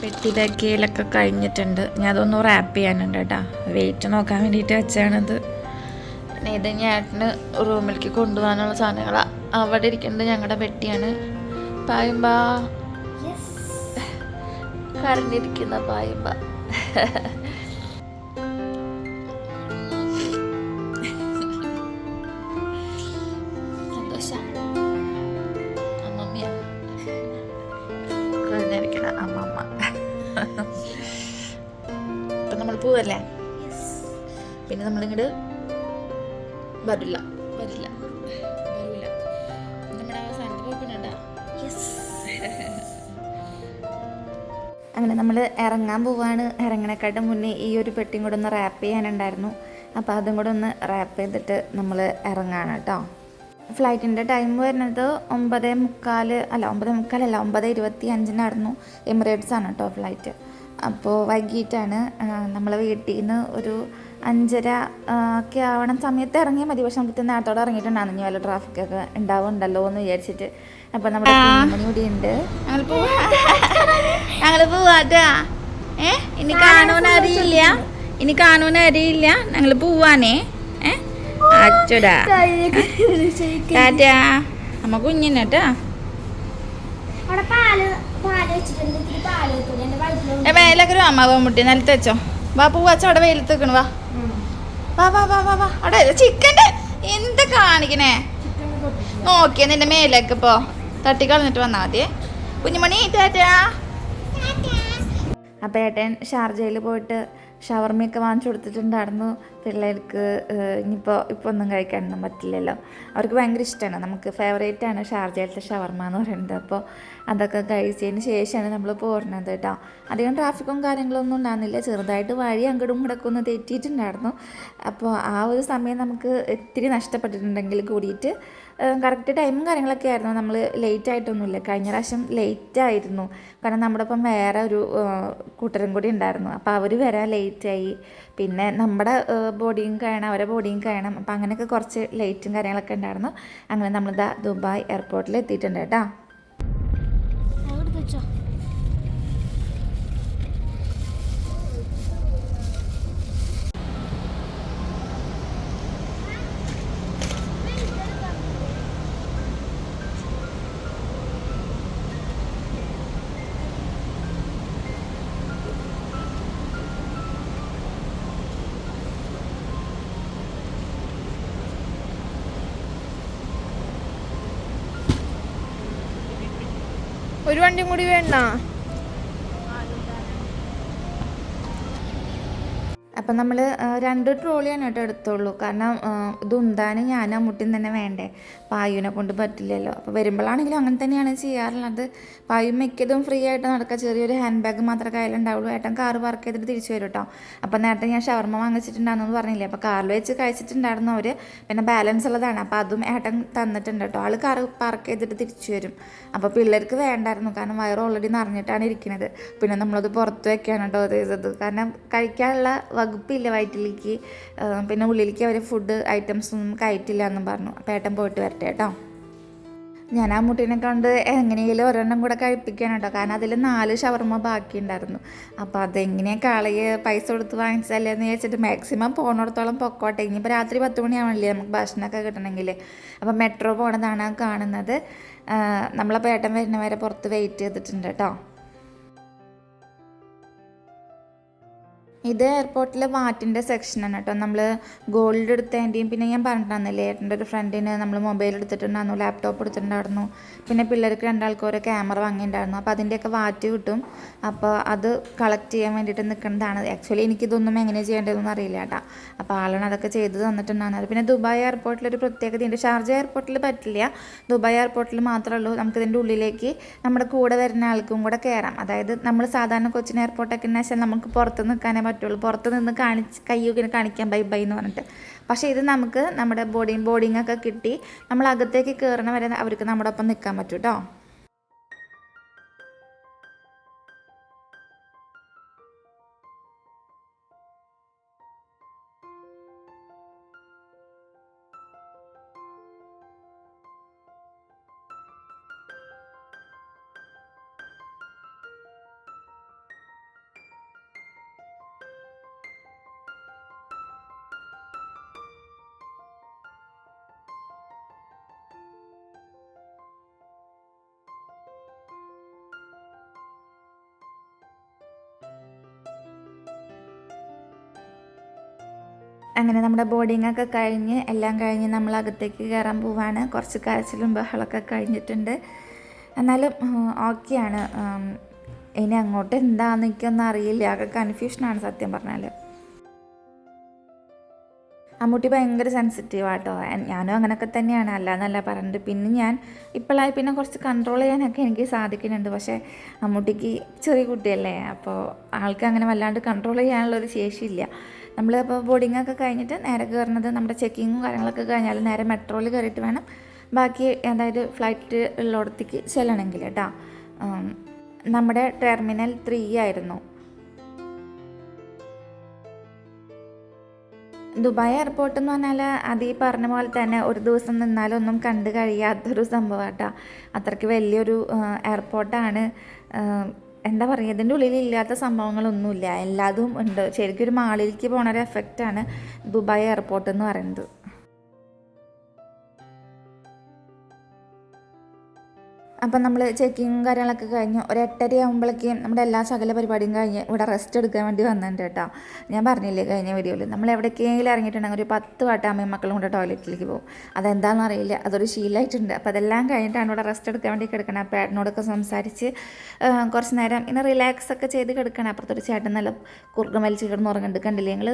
പെട്ടി ഗെയിലൊക്കെ കഴിഞ്ഞിട്ടുണ്ട്. ഞാൻ അതൊന്ന് റാപ്പ് ചെയ്യാനുണ്ട് കേട്ടാ വെയിറ്റ് നോക്കാൻ വേണ്ടിയിട്ട് വെച്ചാണത്. പിന്നെ ഇത് ഞാട്ടിന് റൂമിലേക്ക് കൊണ്ടുപോകാനുള്ള സാധനങ്ങളാണ് അവിടെ ഇരിക്കുന്നത് ഞങ്ങളുടെ പെട്ടിയാണ്. പായുമ്പ. കരണ്ടിരിക്കുന്ന പായുമ്പ. വരില്ല. വരില്ല. വരില്ല നമ്മുടെ അവസാനത്തെ പോക്കുന്നുണ്ടാ അങ്ങനെ നമ്മൾ ഇറങ്ങാൻ പോവാണ്. ഇറങ്ങണേക്കാട്ടും മുന്നേ ഈ ഒരു പെട്ടിയും കൂടെ ഒന്ന് റാപ്പ് ചെയ്യാനുണ്ടായിരുന്നു. അപ്പോൾ അതും കൂടെ ഒന്ന് റാപ്പ് ചെയ്തിട്ട് നമ്മൾ ഇറങ്ങാണ് കേട്ടോ. ഫ്ലൈറ്റിന്റെ ടൈം വരുന്നത് ഒമ്പത് മുക്കാൽ അല്ല ഒമ്പത് മുക്കാലല്ല ഒമ്പത് ഇരുപത്തി അഞ്ചിനായിരുന്നു എമിറേറ്റ്സ് ആണ് കേട്ടോ ഫ്ലൈറ്റ് അപ്പോൾ വൈകിട്ടാണ് നമ്മളെ വീട്ടിൽ നിന്ന് ഒരു അഞ്ചര ഒക്കെ ആവണം സമയത്ത് ഇറങ്ങിയാൽ മതി. പക്ഷെ നമുക്ക് നേരത്തോടെ ഇറങ്ങിയിട്ടുണ്ടായിരുന്നു ഇനി വല്ല ട്രാഫിക്കൊക്കെ ഉണ്ടാവുന്നുണ്ടല്ലോ എന്ന് വിചാരിച്ചിട്ട്. അപ്പോൾ നമ്മുടെ ഇവിടെ ഉണ്ട്. ഞങ്ങൾ പോവാതാ ഏ? ഇനി കാണുവാൻ അറിയില്ല. ഇനി കാണുവാൻ അറിയില്ല. ഞങ്ങൾ പോവാനേ ഏ? അച്ചടാ. ടാറ്റാ. അമ്മ കുഞ്ഞിനട്ടാ ഏ മേലൊക്കെ ഒരു അമ്മ മുട്ടി നിലത്ത് വെച്ചോ. വാ പൂവച്ചോ അവിടെ വെയിലത്ത് വെക്കണു വാ. വാ വാ വാ വാ വാ. അവിടെ ചിക്കന്റെ? എന്ത് കാണിക്കണേ? നോക്കിയ നിന്റെ മേലേക്ക് ഇപ്പോ തട്ടിക്കളഞ്ഞിട്ട് വന്നാ മതിയേ കുഞ്ഞുമണി ടാറ്റാ. അപ്പോൾ ഏട്ടൻ ഷാർജയിൽ പോയിട്ട് ഷവർമയൊക്കെ വാങ്ങിച്ചു കൊടുത്തിട്ടുണ്ടായിരുന്നു. പിള്ളേർക്ക് ഇനിയിപ്പോൾ ഇപ്പോൾ ഒന്നും കഴിക്കാനൊന്നും പറ്റില്ലല്ലോ. അവർക്ക് ഭയങ്കര ഇഷ്ടമാണ് നമുക്ക് ഫേവറേറ്റ് ആണ് ഷാർജയിലത്തെ ഷവർമ എന്ന് പറയുന്നത്. അപ്പോൾ അതൊക്കെ കഴിച്ചതിന് ശേഷമാണ് നമ്മൾ പോരണത് കേട്ടോ. അധികം ട്രാഫിക്കും കാര്യങ്ങളൊന്നും ഉണ്ടായിരുന്നില്ല. ചെറുതായിട്ട് വഴി അങ്ങോട്ടും ഇങ്ങോട്ടൊക്കെ ഒന്ന് തെറ്റിയിട്ടുണ്ടായിരുന്നു. അപ്പോൾ ആ ഒരു സമയം നമുക്ക് ഇത്തിരി നഷ്ടപ്പെട്ടിട്ടുണ്ടെങ്കിൽ കൂടിയിട്ട് കറക്റ്റ് ടൈമും കാര്യങ്ങളൊക്കെ ആയിരുന്നു. നമ്മൾ ലേറ്റ് ആയിട്ടൊന്നുമില്ല. കഴിഞ്ഞ പ്രാവശ്യം ലേറ്റ് ആയിരുന്നു. കാരണം നമ്മുടെ ഒപ്പം വേറെ ഒരു കൂട്ടരും കൂടി ഉണ്ടായിരുന്നു. അപ്പോൾ അവർ വരാൻ ലേറ്റായി പിന്നെ നമ്മുടെ ബോഡിയും കഴിയണം അവരെ ബോഡിയും കഴിയണം. അപ്പോൾ അങ്ങനെയൊക്കെ കുറച്ച് ലേറ്റും കാര്യങ്ങളൊക്കെ ഉണ്ടായിരുന്നു. അങ്ങനെ നമ്മൾ ദാ ദുബായ് എയർപോർട്ടിൽ എത്തിയിട്ടുണ്ട് കേട്ടോ. വെച്ചോ ഒരു വണ്ടിയും കൂടി വേണ്ട. അപ്പം നമ്മൾ രണ്ട് ട്രോളിയാണ് കേട്ടോ എടുത്തുള്ളൂ. കാരണം ഇത് ഉന്താനും ഞാനും അമ്മൂട്ടിയും തന്നെ വേണ്ടേ? പായുവിനെ കൊണ്ട് പറ്റില്ലല്ലോ. അപ്പോൾ വരുമ്പോഴാണെങ്കിലും അങ്ങനെ തന്നെയാണ് ചെയ്യാറുള്ളത്. പായു മിക്കതും ഫ്രീ ആയിട്ട് നടക്കുക ചെറിയൊരു ഹാൻഡ് ബാഗ് മാത്രമേ കയ്യിലുണ്ടാവുള്ളൂ. ഏട്ടൻ കാറ് പാർക്ക് ചെയ്തിട്ട് തിരിച്ചു വരും കേട്ടോ അപ്പോൾ നേരത്തെ ഞാൻ ഷവർമ്മ വാങ്ങിച്ചിട്ടുണ്ടായിരുന്നു പറഞ്ഞില്ലേ? അപ്പോൾ കാറിൽ വെച്ച് കഴിച്ചിട്ടുണ്ടായിരുന്നു അവർ പിന്നെ ബാലൻസ് ഉള്ളതാണ്. അപ്പോൾ അതും ഏട്ടൻ തന്നിട്ടുണ്ട് കേട്ടോ ആൾ കാറ് പാർക്ക് ചെയ്തിട്ട് തിരിച്ചു വരും. അപ്പോൾ പിള്ളേർക്ക് വേണ്ടായിരുന്നു. കാരണം വയറ് ഓൾറെഡി നിറഞ്ഞിട്ടാണ് ഇരിക്കുന്നത് പിന്നെ നമ്മളത് പുറത്ത് വെക്കാണ് കേട്ടോ ചെയ്തത്. കാരണം കഴിക്കാനുള്ള വകുപ്പില്ല വയറ്റിലേക്ക് പിന്നെ ഉള്ളിലേക്ക് അവർ ഫുഡ് ഐറ്റംസ് ഒന്നും കയറ്റില്ല എന്നും പറഞ്ഞു. അപ്പോൾ ഏട്ടൻ പോയിട്ട് വരട്ടെ കേട്ടോ ഞാൻ ആ മുട്ടീനെ കൊണ്ട് എങ്ങനെയെങ്കിലും ഒരെണ്ണം കൂടെ കഴിപ്പിക്കാൻ കേട്ടോ കാരണം അതിൽ നാല് ഷവർമ്മ ബാക്കിയുണ്ടായിരുന്നു അപ്പോൾ അതെങ്ങനെയാണ് കളയെ പൈസ കൊടുത്ത് വാങ്ങിച്ചല്ലേ എന്ന് വിചാരിച്ചിട്ട് മാക്സിമം പോകണോടത്തോളം പൊക്കോട്ടെ. ഇനിയിപ്പോൾ രാത്രി പത്ത് മണിയാവണില്ലേ നമുക്ക് ഭക്ഷണമൊക്കെ കിട്ടണമെങ്കിൽ അപ്പോൾ മെട്രോ പോണതാണ് കാണുന്നത്. നമ്മളപ്പോൾ ഏട്ടൻ വരുന്ന വരെ പുറത്ത് വെയിറ്റ് ചെയ്തിട്ടുണ്ട് കേട്ടോ ഇത് എയർപോർട്ടിലെ വാറ്റിന്റെ സെക്ഷനാണ് കേട്ടോ. നമ്മൾ ഗോൾഡ് എടുത്തതിന്റെയും പിന്നെ ഞാൻ പറഞ്ഞിട്ടുണ്ടായിരുന്നില്ലേ ഏട്ടന്റെ ഒരു ഫ്രണ്ടിന് നമ്മൾ മൊബൈൽ എടുത്തിട്ടുണ്ടായിരുന്നു ലാപ്ടോപ്പ് എടുത്തിട്ടുണ്ടായിരുന്നു. പിന്നെ പിള്ളേർക്ക് രണ്ടാൾക്ക് ഓരോ ക്യാമറ വാങ്ങിയിട്ടുണ്ടായിരുന്നു. അപ്പോൾ അതിന്റെയൊക്കെ വാറ്റ് കിട്ടും. അപ്പോൾ അത് കളക്ട് ചെയ്യാൻ വേണ്ടിയിട്ട് നിൽക്കുന്നതാണ്. ആക്ച്വലി എനിക്കിതൊന്നും എങ്ങനെ ചെയ്യേണ്ടതെന്ന് അറിയില്ല കേട്ടോ. അപ്പോൾ ആളാണ് അതൊക്കെ ചെയ്ത് തന്നിട്ടുണ്ടായിരുന്നത്. പിന്നെ ദുബായ് എയർപോർട്ടിൽ ഒരു പ്രത്യേകതയുണ്ട് ഷാർജ എയർപോർട്ടിൽ പറ്റില്ല. ദുബായ് എയർപോർട്ടിൽ മാത്രമേ ഉള്ളൂ. നമുക്കിതിന്റെ ഉള്ളിലേക്ക് നമ്മുടെ കൂടെ വരുന്ന ആൾക്കും കൂടെ കയറാം അതായത് നമ്മൾ സാധാരണ കൊച്ചിൻ എയർപോർട്ടൊക്കെ എന്ന് വെച്ചാൽ നമുക്ക് പുറത്ത് നിൽക്കാനേ പറ്റുള്ളൂ. പുറത്ത് നിന്ന് കാണിച്ച് കയ്യൊക്കെ കാണിക്കാൻ ബൈ ബൈ എന്ന് പറഞ്ഞിട്ട്. പക്ഷേ ഇത് നമുക്ക് നമ്മുടെ ബോഡി ബോർഡിംഗ് ഒക്കെ കിട്ടി. നമ്മൾ അകത്തേക്ക് കയറണ വരെ അവർക്ക് നമ്മുടെ ഒപ്പം നിൽക്കാൻ പറ്റും കേട്ടോ അങ്ങനെ നമ്മുടെ ബോർഡിങ്ങൊക്കെ കഴിഞ്ഞ് എല്ലാം കഴിഞ്ഞ് നമ്മൾ അകത്തേക്ക് കയറാൻ പോവാണ്. കുറച്ച് കാച്ചിലും ബഹളമൊക്കെ കഴിഞ്ഞിട്ടുണ്ട്. എന്നാലും ഓക്കെയാണ്. ഇനി അങ്ങോട്ട് എന്താണെന്ന് എനിക്കൊന്നും അറിയില്ല. ആകെ കൺഫ്യൂഷനാണ് സത്യം പറഞ്ഞാൽ അമ്മൂട്ടി ഭയങ്കര സെൻസിറ്റീവ് ആട്ടോ. ഞാനും അങ്ങനെയൊക്കെ തന്നെയാണ്. അല്ലാന്നല്ല പറഞ്ഞിട്ട് പിന്നെ ഞാൻ ഇപ്പോഴായി പിന്നെ കുറച്ച് കൺട്രോൾ ചെയ്യാനൊക്കെ എനിക്ക് സാധിക്കുന്നുണ്ട്. പക്ഷേ അമ്മൂട്ടിക്ക് ചെറിയ കുട്ടിയല്ലേ. അപ്പോൾ ആൾക്ക് അങ്ങനെ വല്ലാണ്ട് കൺട്രോൾ ചെയ്യാനുള്ളൊരു ശേഷിയില്ല. നമ്മൾ ഇപ്പോൾ ബോർഡിംഗ് ഒക്കെ കഴിഞ്ഞിട്ട് നേരെ കയറുന്നത് നമ്മുടെ ചെക്കിങ്ങും കാര്യങ്ങളൊക്കെ കഴിഞ്ഞാൽ നേരെ മെട്രോയിൽ കയറിയിട്ട് വേണം. ബാക്കി അതായത് ഫ്ലൈറ്റ് ഉള്ളിടത്തേക്ക് ചെല്ലണമെങ്കിൽ കേട്ടോ. നമ്മുടെ ടെർമിനൽ ത്രീ ആയിരുന്നു. ദുബായ് എയർപോർട്ട് എന്ന് പറഞ്ഞാൽ അത് ഈ പറഞ്ഞ പോലെ തന്നെ ഒരു ദിവസം നിന്നാലൊന്നും കണ്ടു കഴിയാത്തൊരു സംഭവം കേട്ടോ. അത്രയ്ക്ക് വലിയൊരു എയർപോർട്ടാണ് എന്താ പറയുക ഇതിന്റെ ഉള്ളിൽ ഇല്ലാത്ത സംഭവങ്ങളൊന്നുമില്ല. എല്ലാതും ഉണ്ട്. ശരിക്കും ഒരു മാളിലേക്ക് പോണ ഒരു എഫക്റ്റാണ് ദുബായ് എയർപോർട്ട് എന്ന് പറയുന്നത്. അപ്പം നമ്മൾ ചെക്കിങ്ങും കാര്യങ്ങളൊക്കെ കഴിഞ്ഞ് ഒരു എട്ടര ആകുമ്പോഴേക്കും നമ്മുടെ എല്ലാ സകല പരിപാടിയും കഴിഞ്ഞ് ഇവിടെ റെസ്റ്റ് എടുക്കാൻ വേണ്ടി വന്നിട്ടുണ്ട് കേട്ടോ. ഞാൻ പറഞ്ഞില്ലേ കഴിഞ്ഞ വീഡിയോയിൽ നമ്മൾ എവിടേക്കെങ്കിലും ഇറങ്ങിയിട്ടുണ്ടെങ്കിൽ ഒരു പത്ത് വട്ടം അമ്മയും മക്കളും കൂടെ ടോയ്ലറ്റിലേക്ക് പോകും. അതെന്താണെന്ന് അറിയില്ല അതൊരു ശീലമായിട്ടുണ്ട് അപ്പോൾ അതെല്ലാം കഴിഞ്ഞിട്ടാണ് ഇവിടെ റെസ്റ്റ് എടുക്കാൻ വേണ്ടി കിടക്കണം. അപ്പോൾ ഏട്ടനോടൊക്കെ സംസാരിച്ച് കുറച്ച് നേരം ഇങ്ങനെ റിലാക്സ് ഒക്കെ ചെയ്ത് കിടക്കണം. അപ്പുറത്തൊരു ചേട്ടൻ നല്ല കുറുക്കം വലിച്ച് കിടന്ന് ഉറങ്ങുന്നുണ്ട്. കണ്ടില്ലേ നിങ്ങൾ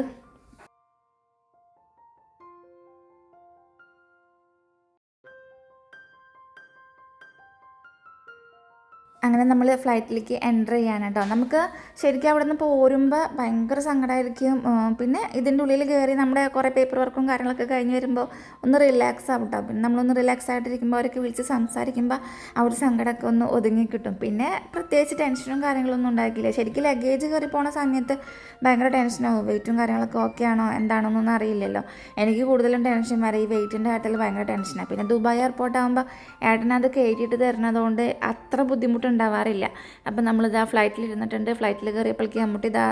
അങ്ങനെ നമ്മൾ ഫ്ലൈറ്റിലേക്ക് എന്റർ ചെയ്യാനാണ് കേട്ടോ നമുക്ക് ശരിക്കും അവിടെ നിന്ന് പോരുമ്പോൾ ഭയങ്കര സങ്കടമായിരിക്കും പിന്നെ ഇതിന്റെ ഉള്ളിൽ കയറി നമ്മുടെ കുറേ പേപ്പർ വർക്കും കാര്യങ്ങളൊക്കെ കഴിഞ്ഞ് വരുമ്പോൾ ഒന്ന് റിലാക്സ് ആവും കേട്ടോ പിന്നെ നമ്മളൊന്ന് റിലാക്സ് ആയിട്ടിരിക്കുമ്പോൾ അവരൊക്കെ വിളിച്ച് സംസാരിക്കുമ്പോൾ ആ സങ്കടമൊക്കെ ഒന്ന് ഒതുങ്ങി കിട്ടും. പിന്നെ പ്രത്യേകിച്ച് ടെൻഷനും കാര്യങ്ങളൊന്നും ഉണ്ടാക്കില്ല ശരിക്കും ലഗേജ് കയറി പോണ സമയത്ത് ഭയങ്കര ടെൻഷനാവും വെയിറ്റും കാര്യങ്ങളൊക്കെ ഓക്കെ ആണോ? എന്താണോന്നൊന്നും അറിയില്ലല്ലോ. എനിക്ക് കൂടുതലും ടെൻഷൻ വരെ ഈ വെയിറ്റിന്റെ കാര്യത്തിൽ ഭയങ്കര ടെൻഷനാണ് പിന്നെ ദുബായ് എയർപോർട്ട് ആകുമ്പോൾ ഏട്ടനത് കയറ്റിയിട്ട് തരുന്നതുകൊണ്ട് അത്ര ബുദ്ധിമുട്ടുണ്ടാവാറില്ല അപ്പം നമ്മളിത് ഫ്ലൈറ്റിൽ ഇരുന്നിട്ടുണ്ട് ഫ്ലൈറ്റിൽ കയറിയപ്പോഴേക്ക് നമ്മട്ട് ഇതാ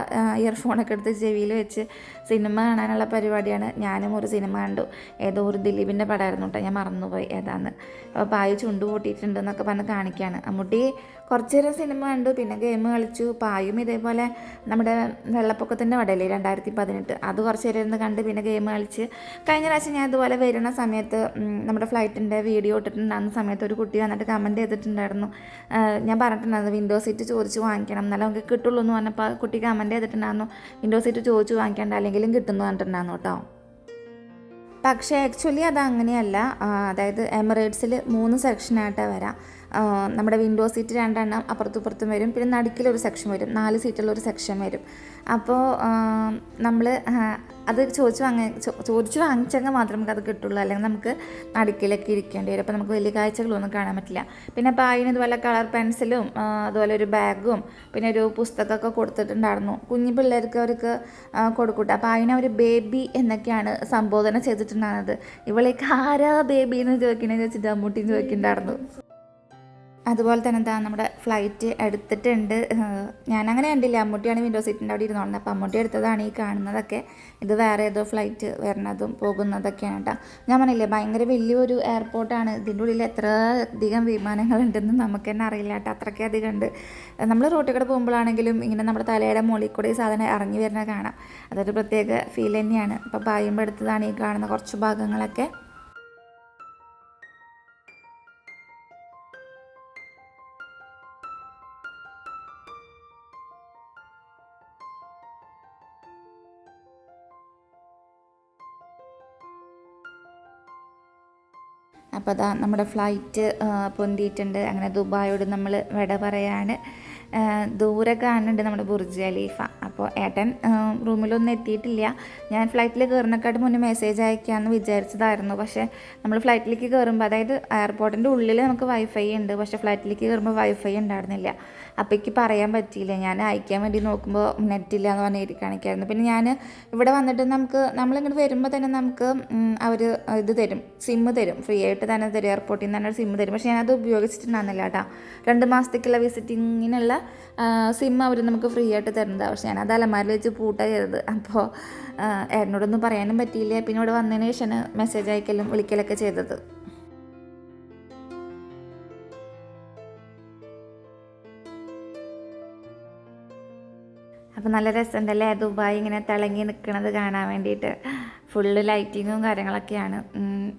ഇയർഫോണൊക്കെ എടുത്ത് ചെവിയിൽ വെച്ച് സിനിമ കാണാനുള്ള പരിപാടിയാണ്. ഞാനും ഒരു സിനിമ കണ്ടു. ഏതോ ഒരു ദിലീപിന്റെ പടമായിരുന്നു കേട്ടോ. ഞാൻ മറന്നുപോയി. ഏതാന്ന്. അപ്പോൾ പായ ചുണ്ടു പൊട്ടിയിട്ടുണ്ട് എന്നൊക്കെ പറഞ്ഞ് കാണിക്കുകയാണ് അമ്മൂട്ടി കുറച്ച് നേരം സിനിമ കണ്ടു. പിന്നെ ഗെയിം കളിച്ചു. പായും ഇതേപോലെ നമ്മുടെ വെള്ളപ്പൊക്കത്തിന്റെ പടയില്ലേ രണ്ടായിരത്തി പതിനെട്ട് അത് കുറച്ച് നേരം ഇരുന്ന് കണ്ട് പിന്നെ ഗെയിം കളിച്ച്. കഴിഞ്ഞ പ്രാവശ്യം ഞാൻ ഇതുപോലെ വരുന്ന സമയത്ത് നമ്മുടെ ഫ്ലൈറ്റിന്റെ വീഡിയോ ഇട്ടിട്ടുണ്ടാകുന്ന സമയത്ത് ഒരു കുട്ടി വന്നിട്ട് കമന്റ് ചെയ്തിട്ടുണ്ടായിരുന്നു. ഞാൻ പറഞ്ഞിട്ടുണ്ടായിരുന്നു വിൻഡോ സീറ്റ് ചോദിച്ച് വാങ്ങിക്കണം. എന്നാലും നമുക്ക് കിട്ടുള്ളൂ എന്ന് പറഞ്ഞപ്പോൾ കുട്ടി കമന്റ് ചെയ്തിട്ടുണ്ടായിരുന്നു വിൻഡോ സീറ്റ് ചോദിച്ച് വാങ്ങിക്കേണ്ട അല്ലെങ്കിലും കിട്ടുമെന്ന് പറഞ്ഞിട്ടുണ്ടായിരുന്നു കേട്ടോ. പക്ഷേ ആക്ച്വലി അത് അങ്ങനെയല്ല. അതായത് എമിറേറ്റ്സിൽ മൂന്ന് സെക്ഷനായിട്ടാണ് വരാം. നമ്മുടെ വിൻഡോ സീറ്റ് രണ്ടെണ്ണം അപ്പുറത്തും ഇപ്പുറത്തും വരും. പിന്നെ നടുക്കിലൊരു സെക്ഷൻ വരും. നാല് സീറ്റുള്ളൊരു സെക്ഷൻ വരും. അപ്പോൾ നമ്മൾ അത് ചോദിച്ചു വാങ്ങ ചോദിച്ചു വാങ്ങിച്ചെങ്കിൽ മാത്രമേ നമുക്ക് അത് കിട്ടുള്ളൂ. അല്ലെങ്കിൽ നമുക്ക് നടുക്കിലൊക്കെ ഇരിക്കേണ്ടി വരും. അപ്പോൾ നമുക്ക് വലിയ കാഴ്ചകളൊന്നും കാണാൻ പറ്റില്ല. പിന്നെ പായിന് ഇതുപോലെ കളർ പെൻസിലും അതുപോലെ ഒരു ബാഗും പിന്നെ ഒരു പുസ്തകമൊക്കെ കൊടുത്തിട്ടുണ്ടായിരുന്നു. കുഞ്ഞു പിള്ളേർക്ക് അവർക്ക് കൊടുക്കൂട്ടെ. അപ്പോൾ അതിനെ ഒരു ബേബി എന്നൊക്കെയാണ് സംബോധന ചെയ്തിട്ടുണ്ടായിരുന്നത്. ഇവളേക്ക് ആരാ ബേബി എന്ന് ചോദിക്കണേന്ന് ചോദിച്ചിട്ട് അമ്മൂട്ടി ചോദിക്കുന്നുണ്ടായിരുന്നു അതുപോലെ തന്നെ എന്താ നമ്മുടെ ഫ്ലൈറ്റ് എടുത്തിട്ടുണ്ട്. ഞാനങ്ങനെ കണ്ടില്ല. അമ്മൂട്ടിയാണ് വിൻഡോ സീറ്റിന്റെ അവിടെ ഇരുന്നോളുന്നത് അപ്പോൾ അമ്മൂട്ടി എടുത്തതാണ് ഈ കാണുന്നതൊക്കെ. ഇത് വേറെ ഏതോ ഫ്ലൈറ്റ് വരുന്നതും പോകുന്നതൊക്കെയാണ് കേട്ടോ. ഞാൻ പറഞ്ഞില്ലേ ഭയങ്കര വലിയൊരു എയർപോർട്ടാണ് ഇതിന്റെ ഉള്ളിൽ എത്ര അധികം വിമാനങ്ങളുണ്ടെന്ന് നമുക്ക് തന്നെ അറിയില്ല കേട്ടോ. അത്രയ്ക്ക് അധികം ഉണ്ട്. നമ്മൾ റോട്ടിൽ പോകുമ്പോഴാണെങ്കിലും ഇങ്ങനെ നമ്മുടെ തലയുടെ മുകളിൽ കൂടെ സാധനം ഇറങ്ങി വരുന്നത് കാണാം. അതൊരു പ്രത്യേക ഫീൽ തന്നെയാണ്. അപ്പോൾ പായുമ്പോൾ എടുത്തതാണ് ഈ കാണുന്ന കുറച്ച് ഭാഗങ്ങളൊക്കെ. അപ്പോൾ അതാ നമ്മുടെ ഫ്ലൈറ്റ് പൊന്തിയിട്ടുണ്ട്. അങ്ങനെ ദുബായോട് നമ്മൾ വിട പറയാണ്. ദൂരെ കാണുന്നുണ്ട് നമ്മുടെ ബുർജ് ഖലീഫ. അപ്പോൾ ഏട്ടൻ റൂമിലൊന്നും എത്തിയിട്ടില്ല. ഞാൻ ഫ്ലൈറ്റിൽ കയറുന്നക്കാട്ട് മുന്നേ മെസ്സേജ് അയക്കാമെന്ന് വിചാരിച്ചതായിരുന്നു. പക്ഷേ നമ്മൾ ഫ്ലൈറ്റിലേക്ക് കയറുമ്പോൾ അതായത് എയർപോർട്ടിന്റെ ഉള്ളിൽ നമുക്ക് വൈഫൈ ഉണ്ട്. പക്ഷേ ഫ്ലൈറ്റിലേക്ക് കയറുമ്പോൾ വൈഫൈ ഉണ്ടായിരുന്നില്ല. അപ്പോൾ എനിക്ക് പറയാൻ പറ്റിയില്ല. ഞാൻ അയക്കാൻ വേണ്ടി നോക്കുമ്പോൾ നെറ്റില്ല എന്ന് പറഞ്ഞ് കാണിക്കായിരുന്നു. പിന്നെ ഞാൻ ഇവിടെ വന്നിട്ട് നമുക്ക് നമ്മളിങ്ങോട്ട് വരുമ്പോൾ തന്നെ നമുക്ക് അവർ ഇത് തരും. സിമ്മ് തരും. ഫ്രീ ആയിട്ട് തന്നെ തരും. എയർപോർട്ടിൽ നിന്ന് തന്നെ സിമ്മ് തരും. പക്ഷേ ഞാനത് ഉപയോഗിച്ചിട്ടുണ്ടായിരുന്നില്ല കേട്ടോ. രണ്ട് മാസത്തേക്കുള്ള വിസിറ്റിങ്ങിനുള്ള സിമ്മ് അവർ നമുക്ക് ഫ്രീ ആയിട്ട് തരുന്നതാണ് പക്ഷേ ഞാനത് അലമാരിൽ വെച്ച് പൂട്ട ചെയ്തത്. അപ്പോൾ ഏട്ടനോടൊന്നും പറയാനും പറ്റിയില്ല. പിന്നെ ഇവിടെ വന്നതിന് ശേഷമാണ് മെസ്സേജ് അയക്കലും വിളിക്കലൊക്കെ ചെയ്തത്. അപ്പോൾ നല്ല രസമുണ്ടല്ലേ ദുബായ് ഇങ്ങനെ തിളങ്ങി നിൽക്കുന്നത് കാണാൻ വേണ്ടിയിട്ട് ഫുള്ള് ലൈറ്റിങ്ങും കാര്യങ്ങളൊക്കെയാണ്.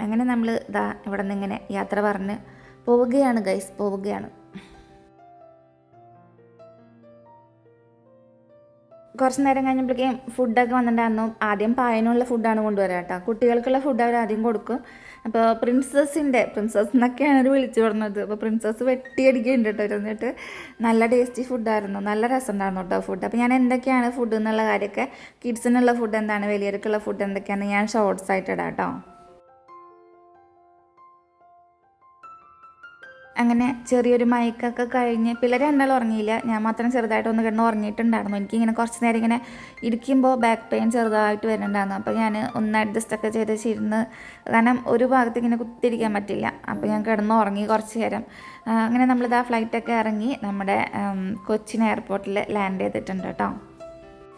അങ്ങനെ നമ്മൾ ഇതാ ഇവിടെ നിന്ന് ഇങ്ങനെ യാത്ര പറഞ്ഞ് പോവുകയാണ് ഗൈസ് പോവുകയാണ്. കുറച്ച് നേരം കഴിഞ്ഞപ്പോഴേക്കും ഫുഡൊക്കെ വന്നിട്ടുണ്ടായിരുന്നു. ആദ്യം പായനുള്ള ഫുഡാണ് കൊണ്ടുവരാം കേട്ടോ. കുട്ടികൾക്കുള്ള ഫുഡ് അവർ ആദ്യം കൊടുക്കും. അപ്പോൾ പ്രിൻസസിന്റെ പ്രിൻസസ് എന്നൊക്കെയാണ് അവർ വിളിച്ചു പറഞ്ഞത്. അപ്പോൾ പ്രിൻസസ് വെട്ടിയടിക്കുന്നുണ്ട് കേട്ടോ ഇരുന്നിട്ട് നല്ല ടേസ്റ്റി ഫുഡായിരുന്നു നല്ല രസം ഉണ്ടായിരുന്നു കേട്ടോ ഫുഡ് അപ്പോൾ ഞാൻ എന്തൊക്കെയാണ് ഫുഡ് എന്നുള്ള കാര്യമൊക്കെ കിഡ്സിനുള്ള ഫുഡ് എന്താണ് വലിയവർക്കുള്ള ഫുഡ് എന്തൊക്കെയാണ് ഞാൻ ഷോർട്സ് ആയിട്ട് ഇടാം കേട്ടോ. അങ്ങനെ ചെറിയൊരു മയക്കൊക്കെ കഴിഞ്ഞ് പിള്ളേർ രണ്ടാൾ ഉറങ്ങിയില്ല. ഞാൻ മാത്രം ചെറുതായിട്ട് ഒന്ന് കിടന്ന് ഉറങ്ങിയിട്ടുണ്ടായിരുന്നു. എനിക്കിങ്ങനെ കുറച്ച് നേരം ഇങ്ങനെ ഇരിക്കുമ്പോൾ ബാക്ക് പെയിൻ ചെറുതായിട്ട് വരുന്നുണ്ടായിരുന്നു. അപ്പോൾ ഞാൻ ഒന്ന് അഡ്ജസ്റ്റ് ഒക്കെ ചെയ്ത് ചിരുന്ന് കാരണം ഒരു ഭാഗത്ത് ഇങ്ങനെ കുത്തിരിക്കാൻ പറ്റില്ല. അപ്പോൾ ഞാൻ കിടന്ന് ഉറങ്ങി കുറച്ച് നേരം. അങ്ങനെ നമ്മളിതാ ഫ്ലൈറ്റൊക്കെ ഇറങ്ങി നമ്മുടെ കൊച്ചിൻ എയർപോർട്ടിൽ ലാൻഡ് ചെയ്തിട്ടുണ്ട് കേട്ടോ.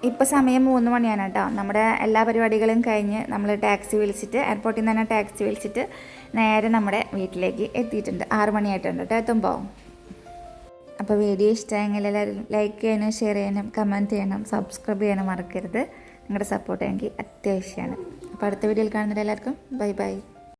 ഇപ്പോൾ സമയം മൂന്ന് മണിയാണ് കേട്ടോ നമ്മുടെ എല്ലാ പരിപാടികളും കഴിഞ്ഞ് നമ്മൾ ടാക്സി വിളിച്ചിട്ട് എയർപോർട്ടിൽ നിന്ന് തന്നെ ടാക്സി വിളിച്ചിട്ട് നേരെ നമ്മുടെ വീട്ടിലേക്ക് എത്തിയിട്ടുണ്ട്. ആറ് മണിയായിട്ടുണ്ട് കേട്ടോ എത്തുമ്പോൾ അപ്പോൾ വീഡിയോ ഇഷ്ടമായെങ്കിൽ എല്ലാവരും ലൈക്ക് ചെയ്യാനും ഷെയർ ചെയ്യാനും കമന്റ് ചെയ്യണം സബ്സ്ക്രൈബ് ചെയ്യാനും മറക്കരുത്. നിങ്ങളുടെ സപ്പോർട്ട് എനിക്ക് അത്യാവശ്യമാണ്. അപ്പോൾ അടുത്ത വീഡിയോയിൽ കാണുന്നവരെല്ലാവർക്കും ബൈ ബൈ